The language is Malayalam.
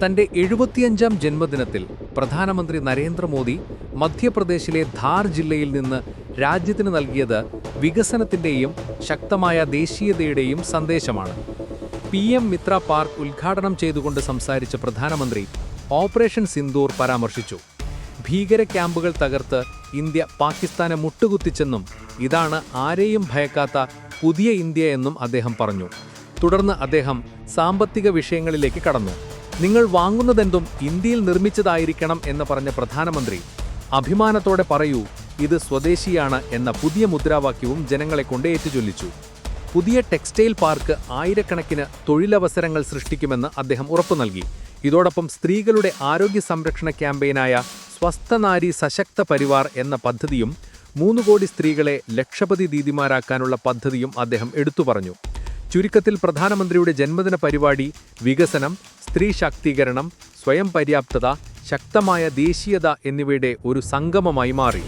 തന്റെ എഴുപത്തിയഞ്ചാം ജന്മദിനത്തിൽ പ്രധാനമന്ത്രി നരേന്ദ്രമോദി മധ്യപ്രദേശിലെ ധാർ ജില്ലയിൽ നിന്ന് രാജ്യത്തിന് നൽകിയത് വികസനത്തിന്റെയും ശക്തമായ ദേശീയതയുടെയും സന്ദേശമാണ്. പി എം മിത്ര പാർക്ക് ഉദ്ഘാടനം ചെയ്തുകൊണ്ട് സംസാരിച്ച പ്രധാനമന്ത്രി ഓപ്പറേഷൻ സിന്ദൂർ പരാമർശിച്ചു. ഭീകര ക്യാമ്പുകൾ തകർത്ത് ഇന്ത്യ പാകിസ്ഥാനെ മുട്ടുകുത്തിച്ചെന്നും ഇതാണ് ആരെയും ഭയക്കാത്ത പുതിയ ഇന്ത്യ എന്നും അദ്ദേഹം പറഞ്ഞു. തുടർന്ന് അദ്ദേഹം സാമ്പത്തിക വിഷയങ്ങളിലേക്ക് കടന്നു. നിങ്ങൾ വാങ്ങുന്നതെന്തും ഇന്ത്യയിൽ നിർമ്മിച്ചതായിരിക്കണം എന്ന് പറഞ്ഞ പ്രധാനമന്ത്രി അഭിമാനത്തോടെ പറയൂ ഇത് സ്വദേശിയാണ് എന്ന പുതിയ മുദ്രാവാക്യവും ജനങ്ങളെ കൊണ്ട് ഏറ്റുചൊല്ലിച്ചു. പുതിയ ടെക്സ്റ്റൈൽ പാർക്ക് ആയിരക്കണക്കിന് തൊഴിലവസരങ്ങൾ സൃഷ്ടിക്കുമെന്ന് അദ്ദേഹം ഉറപ്പു നൽകി. ഇതോടൊപ്പം സ്ത്രീകളുടെ ആരോഗ്യ സംരക്ഷണ ക്യാമ്പയിനായ സ്വസ്ഥനാരി സശക്ത പരിവാർ എന്ന പദ്ധതിയും മൂന്ന് കോടി സ്ത്രീകളെ ലക്ഷപതി ദീദിമാരാക്കാനുള്ള പദ്ധതിയും അദ്ദേഹം എടുത്തു പറഞ്ഞു. ചുരുക്കത്തിൽ പ്രധാനമന്ത്രിയുടെ ജന്മദിന പരിപാടി വികസനം സ്ത്രീ ശാക്തീകരണം സ്വയം പര്യാപ്തത ശക്തമായ ദേശീയത എന്നിവയുടെ ഒരു സംഗമമായി മാറി.